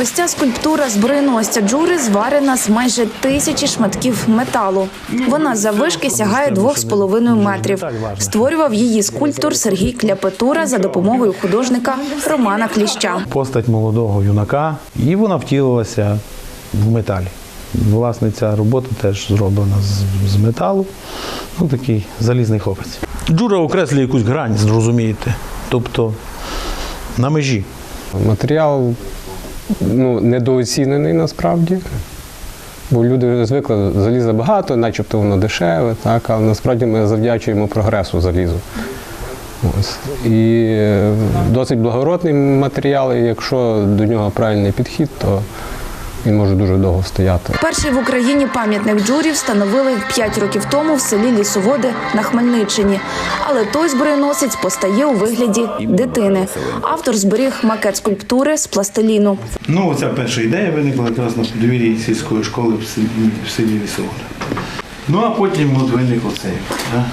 Ось ця скульптура зброєносця Джури зварена з майже тисячі шматків металу. Вона заввишки сягає двох з половиною метрів. Створював її скульптор Сергій Кляпетура за допомогою художника Романа Кліща. Постать молодого юнака, і вона втілилася в металі. Власне, ця робота теж зроблена з, з металу. Ну, такий залізний хлопець. Джура окреслює якусь грань, зрозумієте. Тобто на межі. Матеріал ну, недооцінений насправді. Бо люди звикли заліза багато, начебто воно дешеве, так, але насправді ми завдячуємо прогресу залізу. Ось. І е, досить благородний матеріал, і якщо до нього правильний підхід, то він може дуже довго стояти. Перший в Україні пам'ятник Джурі встановили 5 років тому в селі Лісоводи на Хмельниччині. Але той зброєносець постає у вигляді дитини. Автор зберіг макет скульптури з пластиліну. Ну, оця перша ідея виникла якраз на подвір'ї сільської школи в селі, в селі Лісовода. Ну, а потім от виник оцей. Да?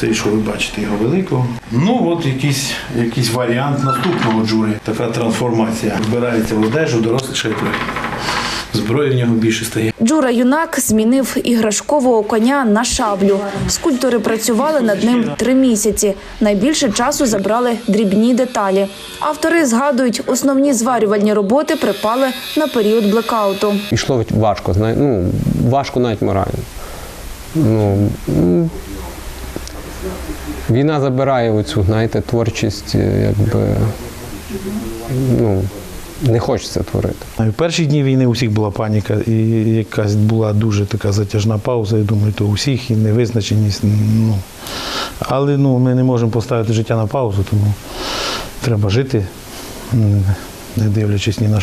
Цей, що ви бачите, його великого. Ну, от якийсь, якийсь варіант наступного джури. Така трансформація. Вбирається в одежу, дорослішає трохи. Зброї в нього більше стає. Джура юнак змінив іграшкового коня на шаблю. Скульптори працювали над ним три місяці. Найбільше часу забрали дрібні деталі. Автори згадують, основні зварювальні роботи припали на період блекауту. Ішло важко, ну, важко навіть морально. Ну, війна забирає оцю, знаєте, творчість, е, якби, ну, не хочеться творити. В перші дні війни у всіх була паніка, і якась була дуже така затяжна пауза. Я думаю, то у всіх і невизначеність. Ну. Але ну, ми не можемо поставити життя на паузу, тому треба жити, не дивлячись ні на